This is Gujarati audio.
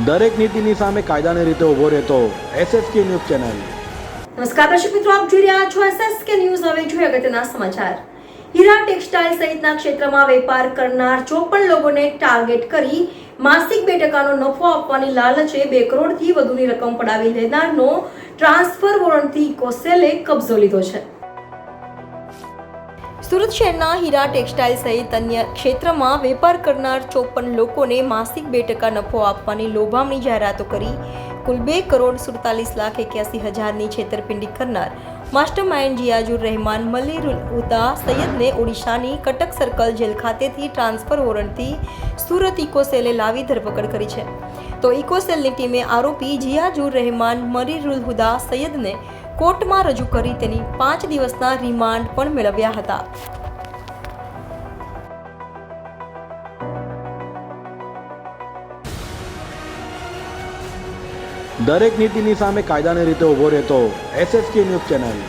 દરેક નીતિની સામે કાયદાની રીતે ઊભો રહેતો એસએસકે ન્યૂઝ ચેનલ. નમસ્કાર, દર્શક મિત્રો, આપ જોઈ રહ્યા છો એસએસકે ન્યૂઝ. હવે જોઈએ અગત્યના સમાચાર. હીરા ટેક્સટાઇલ સહિતના ક્ષેત્રમાં વેપાર કરનાર ચોપન લોકોને ટાર્ગેટ કરી માસિક બે ટકાનો નફો આપવાની લાલચે બે કરોડથી વધુની રકમ પડાવી લેનારનો ટ્રાન્સફર વોરંટથી કોસેલે કબજો લીધો છે. સુરત શહેરના હીરા ટેક્સટાઇલ સહિત અન્ય ક્ષેત્રમાં વેપાર કરનાર ચોપન લોકોને માસિક બે ટકા નફો આપવાની લોભામણી જાહેરાતો કરી. કુલ બે કરોડ સુડતાલીસ લાખ એક્યાસી હજારની છેતરપિંડી કરનાર માસ્ટર માઇન્ડ જિયાજુર રહેમાન મલીરુલ ઉદા સૈયદને ઓડિશાની કટક સર્કલ જેલ ખાતેથી ટ્રાન્સફર વોરંટથી સુરત ઇકોસેલે લાવી ધરપકડ કરી છે. તો ઇકોસેલની ટીમે આરોપી જિયાજુર રહેમાન મરીરુલ હુદા સૈયદને કોર્ટમાં રજૂ કરી તેની પાંચ દિવસના રિમાન્ડ પણ મેળવ્યા હતા. દરેક નીતિની સામે કાયદાની રીતે ઊભો રહેતો એસએસકે ન્યૂઝ ચેનલ.